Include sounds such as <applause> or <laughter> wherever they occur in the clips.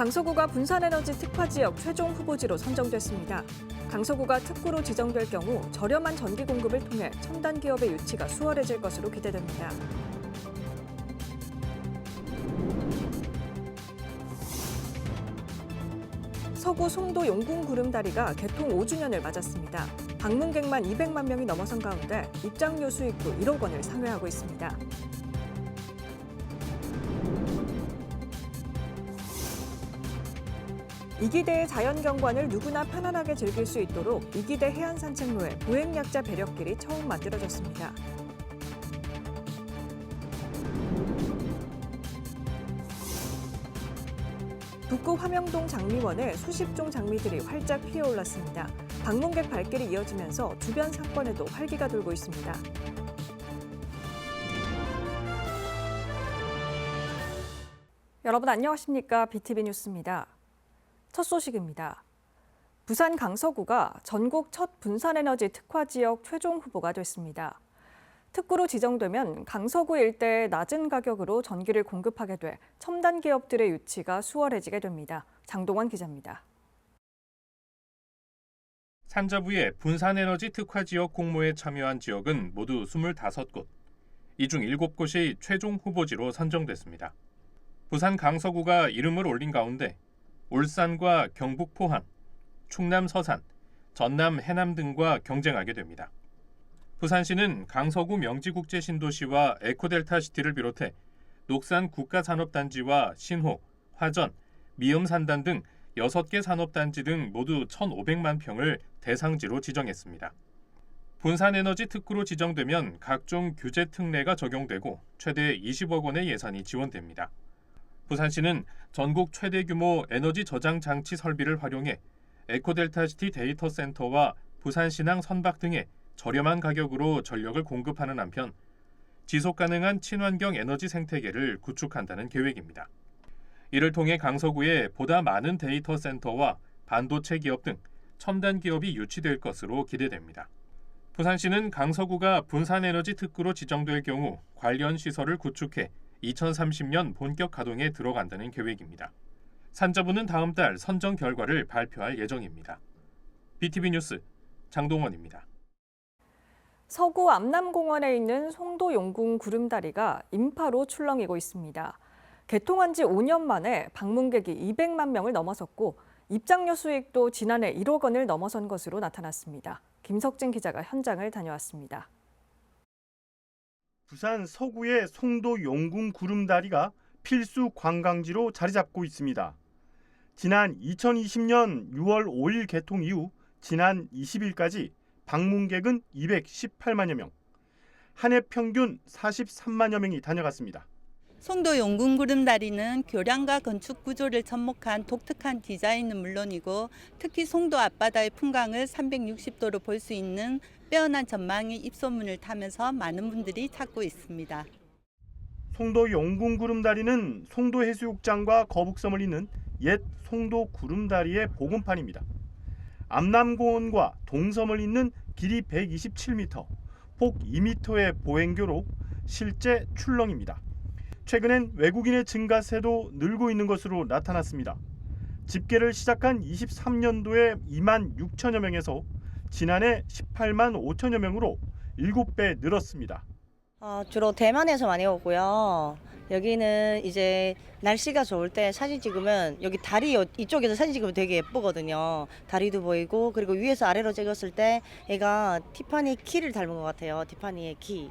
강서구가 분산에너지 특화 지역 최종 후보지로 선정됐습니다. 강서구가 특구로 지정될 경우 저렴한 전기 공급을 통해 첨단 기업의 유치가 수월해질 것으로 기대됩니다. 서구 송도 용궁 구름다리가 개통 5주년을 맞았습니다. 방문객만 200만 명이 넘어선 가운데 입장료 수익도 1억 원을 상회하고 있습니다. 이기대의 자연경관을 누구나 편안하게 즐길 수 있도록 이기대 해안 산책로에 보행약자 배려길이 처음 만들어졌습니다. 북구 화명동 장미원에 수십 종 장미들이 활짝 피어올랐습니다. 방문객 발길이 이어지면서 주변 상권에도 활기가 돌고 있습니다. 여러분 안녕하십니까? BTV 뉴스입니다. 첫 소식입니다. 부산 강서구가 전국 첫 분산에너지 특화 지역 최종 후보가 됐습니다. 특구로 지정되면 강서구 일대에 낮은 가격으로 전기를 공급하게 돼 첨단 기업들의 유치가 수월해지게 됩니다. 장동원 기자입니다. 산자부의 분산에너지 특화 지역 공모에 참여한 지역은 모두 25곳. 이 중 7곳이 최종 후보지로 선정됐습니다. 부산 강서구가 이름을 올린 가운데 울산과 경북 포항, 충남 서산, 전남 해남 등과 경쟁하게 됩니다. 부산시는 강서구 명지국제신도시와 에코델타시티를 비롯해 녹산 국가산업단지와 신호, 화전, 미음산단 등 6개 산업단지 등 모두 1,500만 평을 대상지로 지정했습니다. 분산에너지 특구로 지정되면 각종 규제 특례가 적용되고 최대 20억 원의 예산이 지원됩니다. 부산시는 전국 최대 규모 에너지 저장 장치 설비를 활용해 에코델타시티 데이터 센터와 부산신항 선박 등에 저렴한 가격으로 전력을 공급하는 한편 지속 가능한 친환경 에너지 생태계를 구축한다는 계획입니다. 이를 통해 강서구에 보다 많은 데이터 센터와 반도체 기업 등 첨단 기업이 유치될 것으로 기대됩니다. 부산시는 강서구가 분산에너지 특구로 지정될 경우 관련 시설을 구축해 2030년 본격 가동에 들어간다는 계획입니다. 산자부는 다음 달 선정 결과를 발표할 예정입니다. BTV 뉴스 장동원입니다. 서구 암남공원에 있는 송도 용궁 구름다리가 인파로 출렁이고 있습니다. 개통한 지 5년 만에 방문객이 200만 명을 넘어섰고 입장료 수익도 지난해 1억 원을 넘어선 것으로 나타났습니다. 김석진 기자가 현장을 다녀왔습니다. 부산 서구의 송도 용궁 구름다리가 필수 관광지로 자리 잡고 있습니다. 지난 2020년 6월 5일 개통 이후 지난 20일까지 방문객은 218만여 명, 한 해 평균 43만여 명이 다녀갔습니다. 송도 용궁 구름 다리는 교량과 건축 구조를 접목한 독특한 디자인은 물론이고 특히 송도 앞바다의 풍광을 360도로 볼 수 있는 빼어난 전망이 입소문을 타면서 많은 분들이 찾고 있습니다. 송도 용궁 구름 다리는 송도 해수욕장과 거북섬을 잇는 옛 송도 구름 다리의 복원판입니다. 암남공원과 동섬을 잇는 길이 127m, 폭 2m의 보행교로 실제 출렁입니다. 최근엔 외국인의 증가세도 늘고 있는 것으로 나타났습니다. 집계를 시작한 23년도에 2만 6천여 명에서 지난해 18만 5천여 명으로 7배 늘었습니다. 어, 주로 대만에서 많이 오고요. 여기는 이제 날씨가 좋을 때 사진 찍으면 여기 다리 요- 이쪽에서 사진 찍으면 되게 예쁘거든요. 다리도 보이고 그리고 위에서 아래로 찍었을 때 얘가 티파니 키를 닮은 것 같아요. 티파니의 키.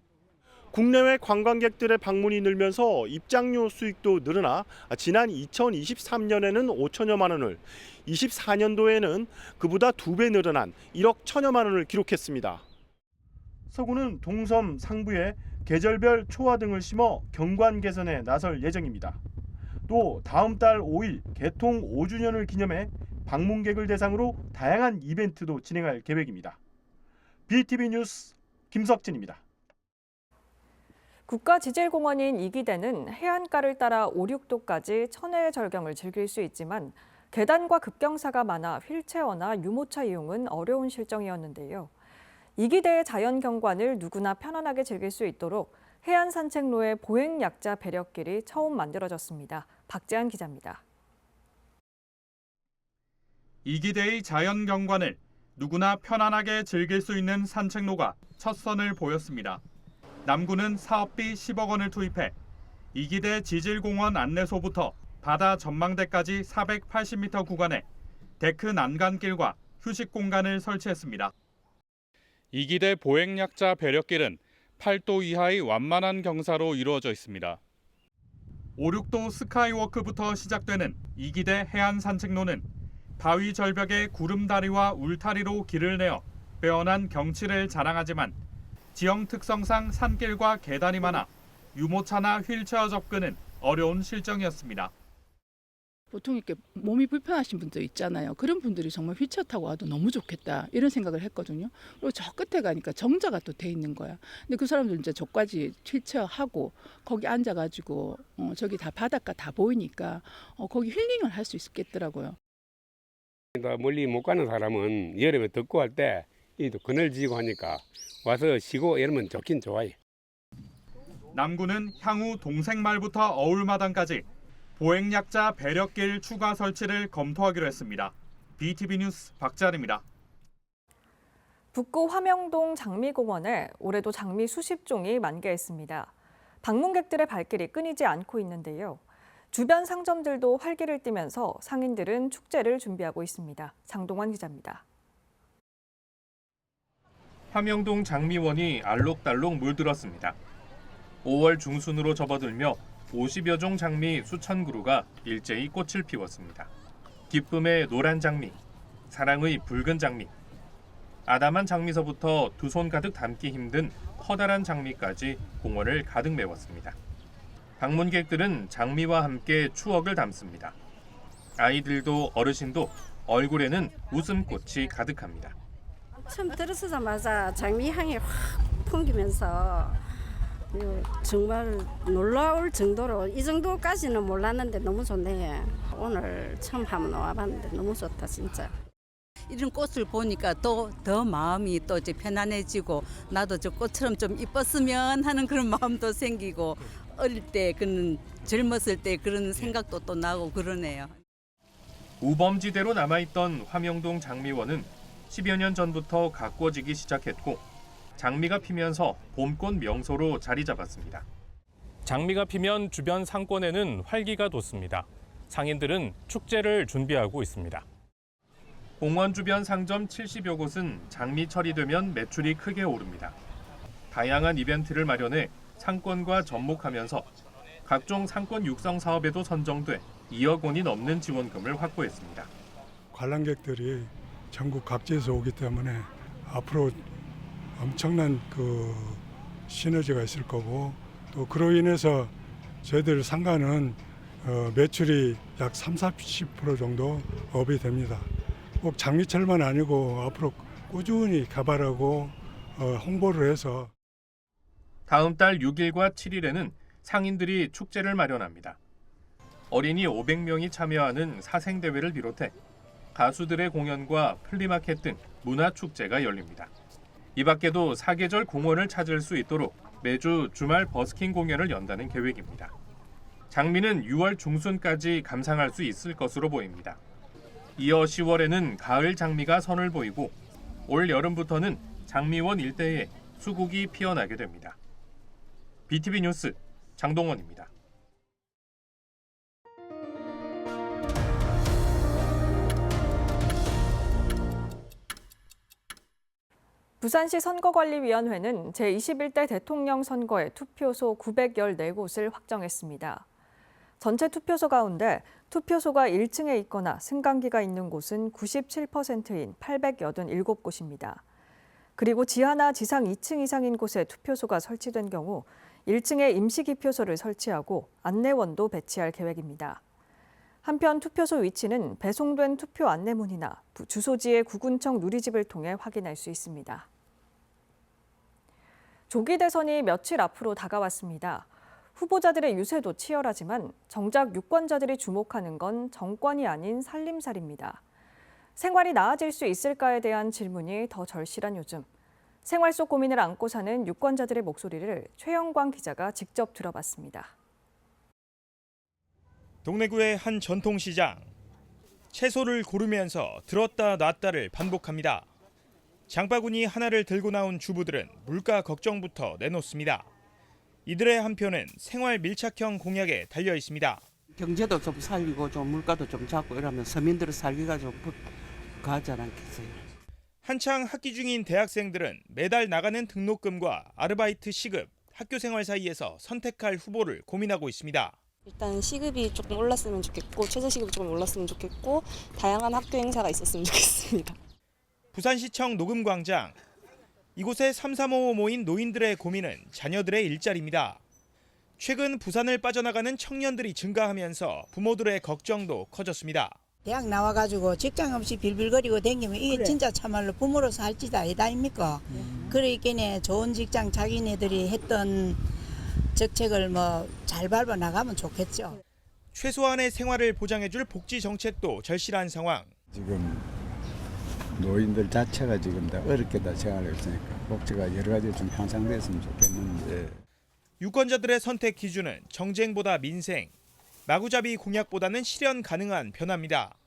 국내외 관광객들의 방문이 늘면서 입장료 수익도 늘어나 지난 2023년에는 5천여만 원을, 24년도에는 그보다 두 배 늘어난 1억 천여만 원을 기록했습니다. 서구는 동섬 상부에 계절별 초화 등을 심어 경관 개선에 나설 예정입니다. 또 다음 달 5일 개통 5주년을 기념해 방문객을 대상으로 다양한 이벤트도 진행할 계획입니다. BTV 뉴스 김석진입니다. 국가지질공원인 이기대는 해안가를 따라 5, 6도까지 천혜의 절경을 즐길 수 있지만 계단과 급경사가 많아 휠체어나 유모차 이용은 어려운 실정이었는데요. 이기대의 자연 경관을 누구나 편안하게 즐길 수 있도록 해안 산책로의 보행 약자 배려길이 처음 만들어졌습니다. 박재한 기자입니다. 이기대의 자연 경관을 누구나 편안하게 즐길 수 있는 산책로가 첫 선을 보였습니다. 남구는 사업비 10억 원을 투입해 이기대 지질공원 안내소부터 바다 전망대까지 480m 구간에 데크 난간길과 휴식 공간을 설치했습니다. 이기대 보행약자 배려길은 8도 이하의 완만한 경사로 이루어져 있습니다. 5, 6도 스카이워크부터 시작되는 이기대 해안 산책로는 바위 절벽의 구름다리와 울타리로 길을 내어 빼어난 경치를 자랑하지만 지형 특성상 산길과 계단이 많아 유모차나 휠체어 접근은 어려운 실정이었습니다. 보통 이렇게 몸이 불편하신 분들 있잖아요. 그런 분들이 정말 휠체어 타고 와도 너무 좋겠다 이런 생각을 했거든요. 그리고 저 끝에 가니까 정자가 또 돼 있는 거야. 근데 그 사람들 이제 저까지 휠체어 하고 거기 앉아가지고 어, 저기 다 바닷가 다 보이니까 어, 거기 힐링을 할 수 있겠더라고요. 또 멀리 못 가는 사람은 여름에 덥고 할 때 이도 그늘 지고 하니까 와서 쉬고 이러면 좋긴 좋아요. 남구는 향후 동생말부터 어울마당까지 보행약자 배려길 추가 설치를 검토하기로 했습니다. BTV 뉴스 박자입니다. 북구 화명동 장미공원에 올해도 장미 수십 종이 만개했습니다. 방문객들의 발길이 끊이지 않고 있는데요. 주변 상점들도 활기를 띠면서 상인들은 축제를 준비하고 있습니다. 장동환 기자입니다. 화명동 장미원이 알록달록 물들었습니다. 5월 중순으로 접어들며 50여 종 장미 수천 그루가 일제히 꽃을 피웠습니다. 기쁨의 노란 장미, 사랑의 붉은 장미, 아담한 장미서부터 두 손 가득 담기 힘든 커다란 장미까지 공원을 가득 메웠습니다. 방문객들은 장미와 함께 추억을 담습니다. 아이들도 어르신도 얼굴에는 웃음꽃이 가득합니다. 처음 들어서자마자 장미 향이 확 풍기면서 요, 정말 놀라울 정도로 이 정도까지는 몰랐는데 너무 좋네요. 오늘 처음 한번 와봤는데 너무 좋다 진짜. 이런 꽃을 보니까 또 더 마음이 또 이제 편안해지고 나도 저 꽃처럼 좀 이뻤으면 하는 그런 마음도 생기고 어릴 때 그런 젊었을 때 그런 생각도 또 나고 그러네요. 우범지대로 남아있던 화명동 장미원은 10여 년 전부터 가꿔지기 시작했고 장미가 피면서 봄꽃 명소로 자리 잡았습니다. 장미가 피면 주변 상권에는 활기가 돋습니다. 상인들은 축제를 준비하고 있습니다. 공원 주변 상점 70여 곳은 장미철이 되면 매출이 크게 오릅니다. 다양한 이벤트를 마련해 상권과 접목하면서 각종 상권 육성 사업에도 선정돼 2억 원이 넘는 지원금을 확보했습니다. 관람객들이 전국 각지에서 오기 때문에 앞으로 엄청난 그 시너지가 있을 거고 또 그로 인해서 저희들 상가는 어, 매출이 약 3, 40% 정도 업이 됩니다. 꼭 장미철만 아니고 앞으로 꾸준히 개발하고 어, 홍보를 해서 다음 달 6일과 7일에는 상인들이 축제를 마련합니다. 어린이 500명이 참여하는 사생대회를 비롯해 가수들의 공연과 플리마켓 등 문화축제가 열립니다. 이 밖에도 사계절 공원을 찾을 수 있도록 매주 주말 버스킹 공연을 연다는 계획입니다. 장미는 6월 중순까지 감상할 수 있을 것으로 보입니다. 이어 10월에는 가을 장미가 선을 보이고 올 여름부터는 장미원 일대에 수국이 피어나게 됩니다. BTV 뉴스 장동원입니다. 부산시 선거관리위원회는 제21대 대통령 선거에 투표소 914곳을 확정했습니다. 전체 투표소 가운데 투표소가 1층에 있거나 승강기가 있는 곳은 97%인 887곳입니다. 그리고 지하나 지상 2층 이상인 곳에 투표소가 설치된 경우 1층에 임시 기표소를 설치하고 안내원도 배치할 계획입니다. 한편 투표소 위치는 배송된 투표 안내문이나 부- 주소지의 구군청 누리집을 통해 확인할 수 있습니다. 조기 대선이 며칠 앞으로 다가왔습니다. 후보자들의 유세도 치열하지만 정작 유권자들이 주목하는 건 정권이 아닌 살림살입니다. 생활이 나아질 수 있을까에 대한 질문이 더 절실한 요즘. 생활 속 고민을 안고 사는 유권자들의 목소리를 최영광 기자가 직접 들어봤습니다. 동래구의 한 전통시장. 채소를 고르면서 들었다 놨다를 반복합니다. 장바구니 하나를 들고 나온 주부들은 물가 걱정부터 내놓습니다. 이들의 한 표는 생활 밀착형 공약에 달려 있습니다. 경제도 좀 살리고 좀 물가도 좀 잡고 이러면 서민들의 살기가 좀 가지 않겠어요. 한창 학기 중인 대학생들은 매달 나가는 등록금과 아르바이트 시급, 학교 생활 사이에서 선택할 후보를 고민하고 있습니다. 일단 시급이 조금 올랐으면 좋겠고 최저 시급이 조금 올랐으면 좋겠고 다양한 학교 행사가 있었으면 좋겠습니다. <laughs> 부산시청 녹음광장. 이곳에 삼삼오오 모인 노인들의 고민은 자녀들의 일자리입니다. 최근 부산을 빠져나가는 청년들이 증가하면서 부모들의 걱정도 커졌습니다. 대학 나와가지고 직장 없이 빌빌거리고 댕기면 이게 진짜 참말로 부모로서 할 짓 아니다 아닙니까? 그러니까 좋은 직장 자기네들이 했던 정책을 뭐 잘 밟아 나가면 좋겠죠. 최소한의 생활을 보장해줄 복지 정책도 절실한 상황. 지금 노인들 자체가 지금 다 어렵게 다 생활하고 있으니까 복지가 여러 가지 좀 향상됐으면 좋겠는데 유권자들의 선택 기준은 정쟁보다 민생, 마구잡이 공약보다는 실현 가능한 변화입니다.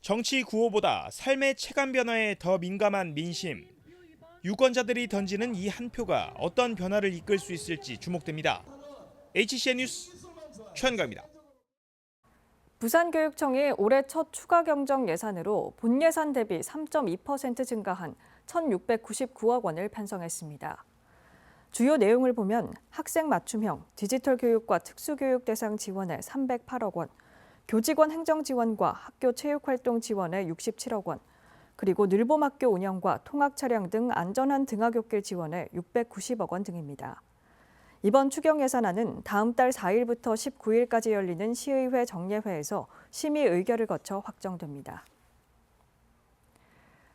정치 구호보다 삶의 체감 변화에 더 민감한 민심. 유권자들이 던지는 이 한 표가 어떤 변화를 이끌 수 있을지 주목됩니다. HCN 뉴스 최현가입니다. 부산교육청이 올해 첫 추가 경정 예산으로 본 예산 대비 3.2% 증가한 1,699억 원을 편성했습니다. 주요 내용을 보면 학생 맞춤형 디지털 교육과 특수교육 대상 지원에 308억 원, 교직원 행정 지원과 학교 체육 활동 지원에 67억 원, 그리고 늘봄학교 운영과 통학 차량 등 안전한 등하굣길 지원에 690억 원 등입니다. 이번 추경 예산안은 다음 달 4일부터 19일까지 열리는 시의회 정례회에서 심의 의결을 거쳐 확정됩니다.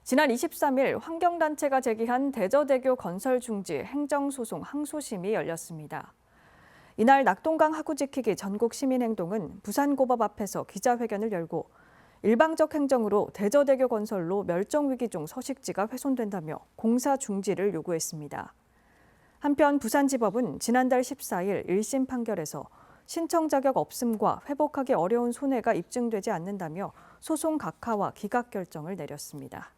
지난 23일 환경단체가 제기한 대저대교 건설 중지 행정소송 항소심이 열렸습니다. 이날 낙동강 하구 지키기 전국 시민행동은 부산고법 앞에서 기자회견을 열고 일방적 행정으로 대저대교 건설로 멸종 위기 중 서식지가 훼손된다며 공사 중지를 요구했습니다. 한편 부산지법은 지난달 14일 1심 판결에서 신청 자격 없음과 회복하기 어려운 손해가 입증되지 않는다며 소송 각하와 기각 결정을 내렸습니다.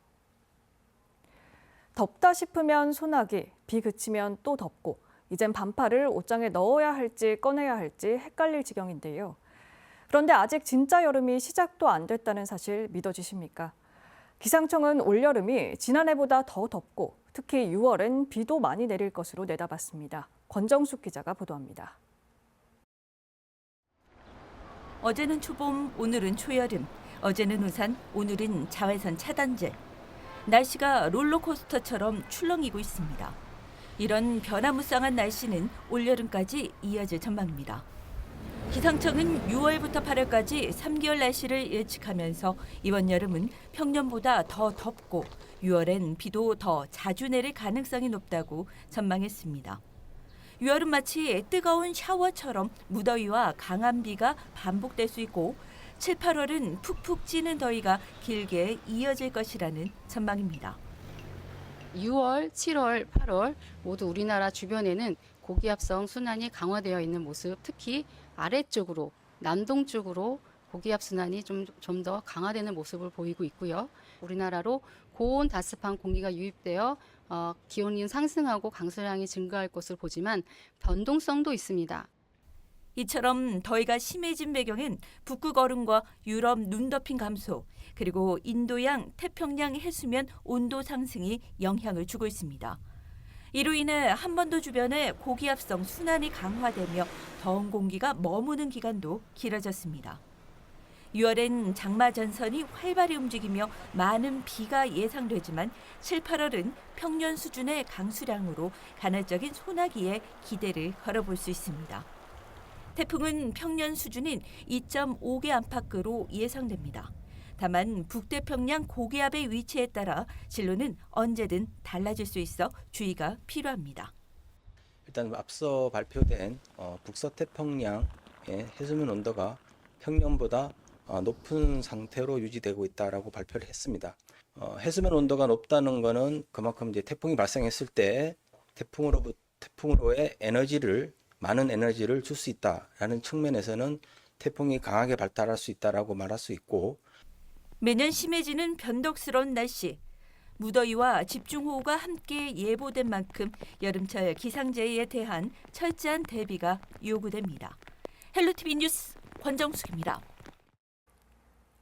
덥다 싶으면 소나기, 비 그치면 또 덥고 이젠 반팔을 옷장에 넣어야 할지 꺼내야 할지 헷갈릴 지경인데요. 그런데 아직 진짜 여름이 시작도 안 됐다는 사실 믿어지십니까? 기상청은 올여름이 지난해보다 더 덥고 특히 6월엔 비도 많이 내릴 것으로 내다봤습니다. 권정숙 기자가 보도합니다. 어제는 초봄, 오늘은 초여름. 어제는 우산, 오늘은 자외선 차단제. 날씨가 롤러코스터처럼 출렁이고 있습니다. 이런 변화무쌍한 날씨는 올여름까지 이어질 전망입니다. 기상청은 6월부터 8월까지 3개월 날씨를 예측하면서 이번 여름은 평년보다 더 덥고 6월엔 비도 더 자주 내릴 가능성이 높다고 전망했습니다. 6월은 마치 뜨거운 샤워처럼 무더위와 강한 비가 반복될 수 있고 7, 8월은 푹푹 찌는 더위가 길게 이어질 것이라는 전망입니다. 6월, 7월, 8월 모두 우리나라 주변에는 고기압성 순환이 강화되어 있는 모습, 특히 아래쪽으로 남동쪽으로 고기압 순환이 좀 좀 더 강화되는 모습을 보이고 있고요. 우리나라로 고온 다습한 공기가 유입되어 어, 기온이 상승하고 강수량이 증가할 것을 보지만 변동성도 있습니다. 이처럼 더위가 심해진 배경엔 북극 얼음과 유럽 눈 덮인 감소, 그리고 인도양 태평양 해수면 온도 상승이 영향을 주고 있습니다. 이로 인해 한반도 주변에 고기압성 순환이 강화되며 더운 공기가 머무는 기간도 길어졌습니다. 6월엔 장마 전선이 활발히 움직이며 많은 비가 예상되지만 7, 8월은 평년 수준의 강수량으로 간헐적인 소나기에 기대를 걸어볼 수 있습니다. 태풍은 평년 수준인 2.5개 안팎으로 예상됩니다. 다만 북태평양 고기압의 위치에 따라 진로는 언제든 달라질 수 있어 주의가 필요합니다. 일단 앞서 발표된 어, 북서태평양의 해수면 온도가 평년보다 어, 높은 상태로 유지되고 있다라고 발표를 했습니다. 어, 해수면 온도가 높다는 것은 그만큼 이제 태풍이 발생했을 때 태풍으로 태풍으로의 에너지를 많은 에너지를 줄 수 있다라는 측면에서는 태풍이 강하게 발달할 수 있다라고 말할 수 있고 매년 심해지는 변덕스러운 날씨. 무더위와 집중호우가 함께 예보된 만큼 여름철 기상재해에 대한 철저한 대비가 요구됩니다. 헬로티비 뉴스 권정숙입니다.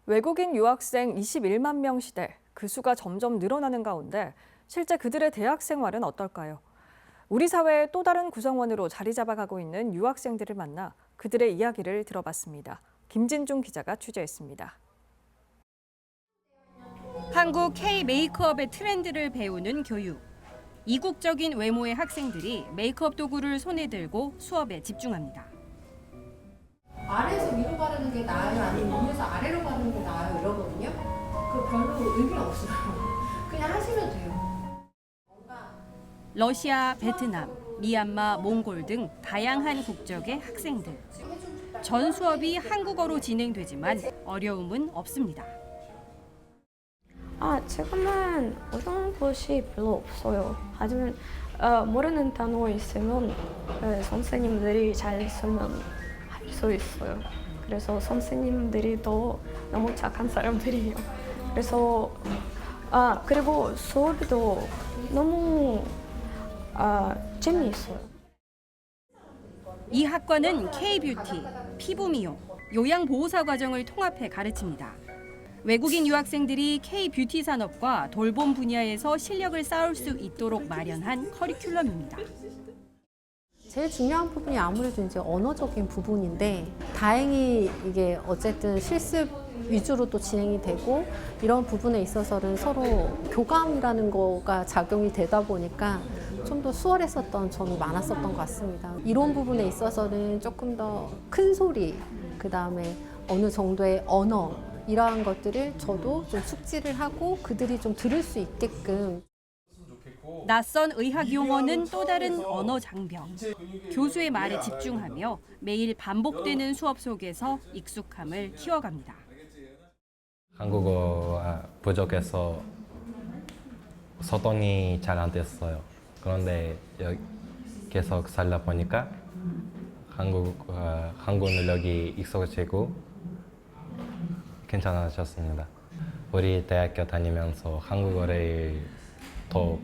외국인 유학생 21만 명 시대 그 수가 점점 늘어나는 가운데 실제 그들의 대학 생활은 어떨까요? 우리 사회의 또 다른 구성원으로 자리 잡아가고 있는 유학생들을 만나 그들의 이야기를 들어봤습니다. 김진중 기자가 취재했습니다. 한국 K 메이크업의 트렌드를 배우는 교육. 이국적인 외모의 학생들이 메이크업 도구를 손에 들고 수업에 집중합니다. 아래에서 위로 바르는 게 나아요? 아니면 위에서 아래로 바르는 게 나아요? 이러거든요. 그 별로 의미 없어요. <laughs> 그냥 하시면 돼요. 러시아, 베트남, 미얀마, 몽골 등 다양한 국적의 학생들. 전 수업이 한국어로 진행되지만 어려움은 없습니다. 아, 지금은 어려운 것이 별로 없어요. 하지만 어, 모르는 단어 있으면 어, 선생님들이 잘 설명할 수 있어요. 그래서 선생님들이 더 너무 착한 사람들이에요. 그래서 아 그리고 수업도 너무 아, 재미있어요. 이 학과는 K-뷰티, 피부 미용, 요양 보호사 과정을 통합해 가르칩니다. 외국인 유학생들이 K-뷰티 산업과 돌봄 분야에서 실력을 쌓을 수 있도록 마련한 커리큘럼입니다. 제일 중요한 부분이 아무래도 이제 언어적인 부분인데 다행히 이게 어쨌든 실습 위주로 또 진행이 되고 이런 부분에 있어서는 서로 교감이라는 거가 작용이 되다 보니까 좀 더 수월했었던 점이 많았었던 것 같습니다. 이런 부분에 있어서는 조금 더 큰 소리, 그 다음에 어느 정도의 언어 이러한 것들을 저도 좀 숙지를 하고 그들이 좀 들을 수 있게끔 낯선 의학 용어는 또 다른 언어 장벽. 교수의 말에 집중하며 매일 반복되는 수업 속에서 익숙함을 키워갑니다. 한국어 부족해서 소통이 잘 안 됐어요. 그런데 여기 계속 살다 보니까 한국 어, 한국 능력이 익숙해지고 괜찮아졌습니다. 우리 대학교 다니면서 한국어를 더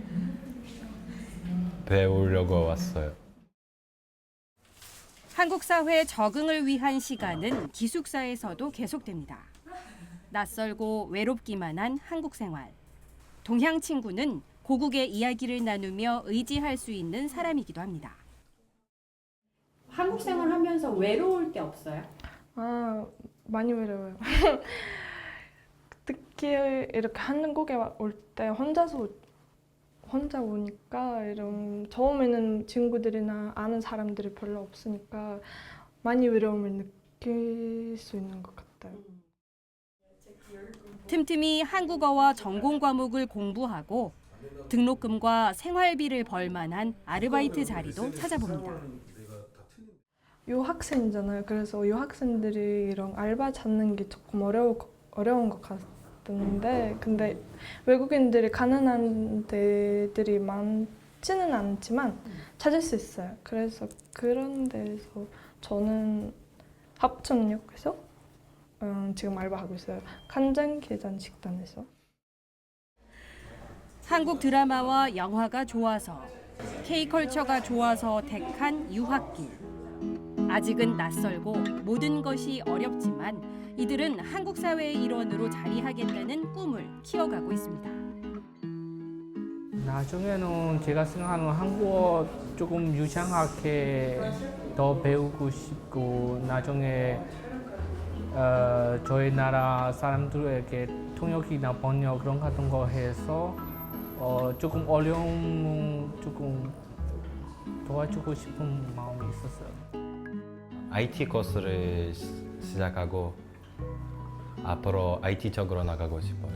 배우려고 왔어요. 한국 사회 적응을 위한 시간은 기숙사에서도 계속됩니다. 낯설고 외롭기만 한 한국 생활. 동양 친구는 고국의 이야기를 나누며 의지할 수 있는 사람이기도 합니다. 한국 생활 하면서 외로울 때 없어요? 아, 많이 외로워요. <laughs> 특히 이렇게 한국에 올 때 혼자서 혼자 오니까 이런 처음에는 친구들이나 아는 사람들이 별로 없으니까 많이 외로움을 느낄 수 있는 것 같아요. 틈틈이 한국어와 전공 과목을 공부하고 등록금과 생활비를 벌 만한 아르바이트 자리도 찾아봅니다. 유학생이잖아요. 그래서 유학생들이 이런 알바 찾는 게 조금 어려워, 어려운 것 같았는데 근데 외국인들이 가난한 데들이 많지는 않지만 찾을 수 있어요. 그래서 그런 데서 저는 합천역에서 음, 지금 알바하고 있어요. 간장게장 식당에서. 한국 드라마와 영화가 좋아서 K컬처가 좋아서 택한 유학길. 아직은 낯설고 모든 것이 어렵지만 이들은 한국 사회의 일원으로 자리하겠다는 꿈을 키워가고 있습니다. 나중에는 제가 생각하는 한국어 조금 유창하게 더 배우고 싶고 나중에 어, 저희 나라 사람들에게 통역이나 번역 그런 같은 거 해서 어, 조금 어려움 조금 도와주고 싶은 마음이 있었어요. IT 코스를 시- 시작하고 앞으로 IT 쪽으로 나가고 싶어요.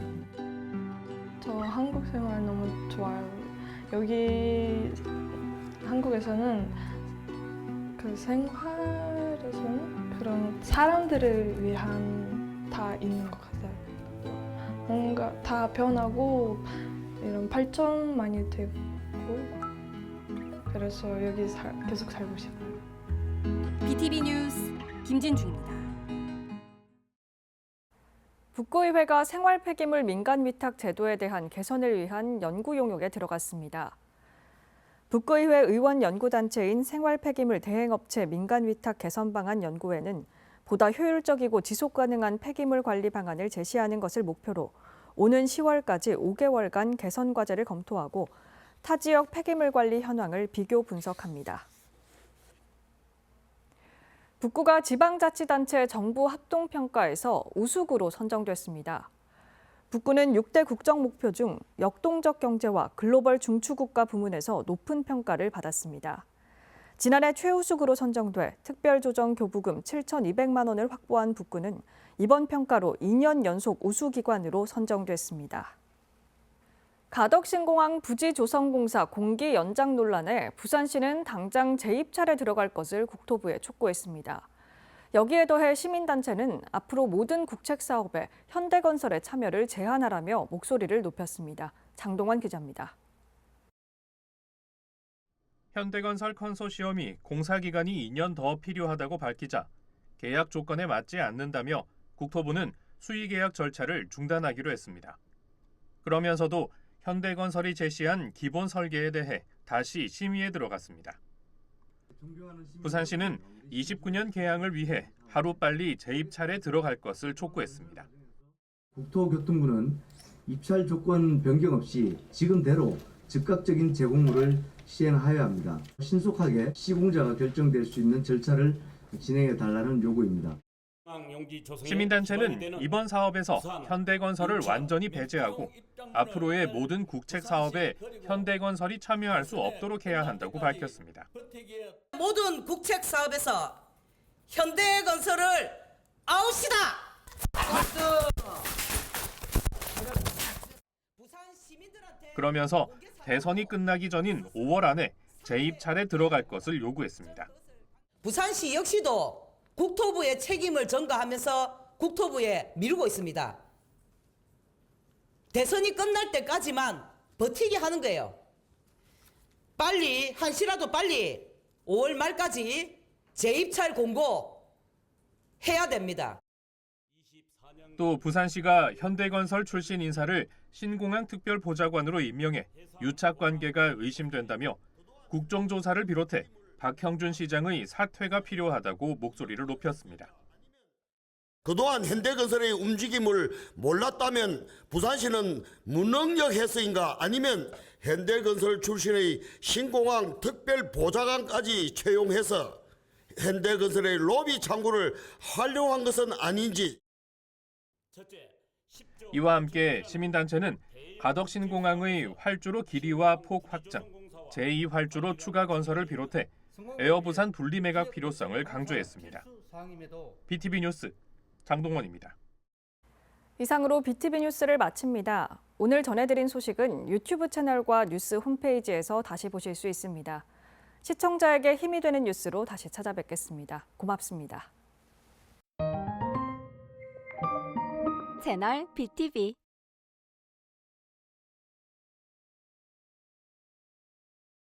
저 한국 생활 너무 좋아요. 여기 한국에서는 그 생활에서는 그런 사람들을 위한 다 있는 것 같아요. 뭔가 다 변하고 이런 발전 많이 되고 그래서 여기 살- 계속 살고 싶어요. BTV 뉴스 김진중입니다. 북구의회가 생활 폐기물 민간 위탁 제도에 대한 개선을 위한 연구 용역에 들어갔습니다. 북구의회 의원 연구단체인 생활 폐기물 대행업체 민간 위탁 개선 방안 연구회는 보다 효율적이고 지속 가능한 폐기물 관리 방안을 제시하는 것을 목표로 오는 10월까지 5개월간 개선 과제를 검토하고 타 지역 폐기물 관리 현황을 비교 분석합니다. 북구가 지방자치단체 정부 합동평가에서 우수구로 선정됐습니다. 북구는 6대 국정 목표 중 역동적 경제와 글로벌 중추국가 부문에서 높은 평가를 받았습니다. 지난해 최우수구로 선정돼 특별조정 교부금 7,200만 원을 확보한 북구는 이번 평가로 2년 연속 우수기관으로 선정됐습니다. 가덕신공항 부지 조성공사 공기 연장 논란에 부산시는 당장 재입찰에 들어갈 것을 국토부에 촉구했습니다. 여기에 더해 시민단체는 앞으로 모든 국책 사업에 현대건설의 참여를 제한하라며 목소리를 높였습니다. 장동원 기자입니다. 현대건설 컨소시엄이 공사 기간이 2년 더 필요하다고 밝히자 계약 조건에 맞지 않는다며 국토부는 수의 계약 절차를 중단하기로 했습니다. 그러면서도 현대건설이 제시한 기본 설계에 대해 다시 심의에 들어갔습니다. 부산시는 29년 개항을 위해 하루빨리 재입찰에 들어갈 것을 촉구했습니다. 국토교통부는 입찰 조건 변경 없이 지금대로 즉각적인 제공물을 시행하여야 합니다. 신속하게 시공자가 결정될 수 있는 절차를 진행해 달라는 요구입니다. 시민단체는 이번 사업에서 현대건설을 완전히 배제하고 앞으로의 모든 국책 사업에 현대건설이 참여할 수 없도록 해야 한다고 밝혔습니다. 모든 국책 사업에서 현대건설을 아웃시다. 그러면서 대선이 끝나기 전인 5월 안에 재입찰에 들어갈 것을 요구했습니다. 부산시 역시도 국토부의 책임을 전가하면서 국토부에 미루고 있습니다. 대선이 끝날 때까지만 버티게 하는 거예요. 빨리 한시라도 빨리 5월 말까지 재입찰 공고 해야 됩니다. 또 부산시가 현대건설 출신 인사를 신공항 특별보좌관으로 임명해 유착 관계가 의심된다며 국정조사를 비롯해 박형준 시장의 사퇴가 필요하다고 목소리를 높였습니다. 그동안 현대건설의 움직임을 몰랐다면 부산시는 무능력 해서인가 아니면 현대건설 출신의 신공항 특별보좌관까지 채용해서 현대건설의 로비 창구를 활용한 것은 아닌지 이와 함께 시민단체는 가덕신공항의 활주로 길이와 폭 확장, 제2활주로 추가 건설을 비롯해 에어부산 분리매각 필요성을 강조했습니다. BTV 뉴스 장동원입니다. 이상으로 BTV 뉴스를 마칩니다. 오늘 전해드린 소식은 유튜브 채널과 뉴스 홈페이지에서 다시 보실 수 있습니다. 시청자에게 힘이 되는 뉴스로 다시 찾아뵙겠습니다. 고맙습니다. 채널 BTV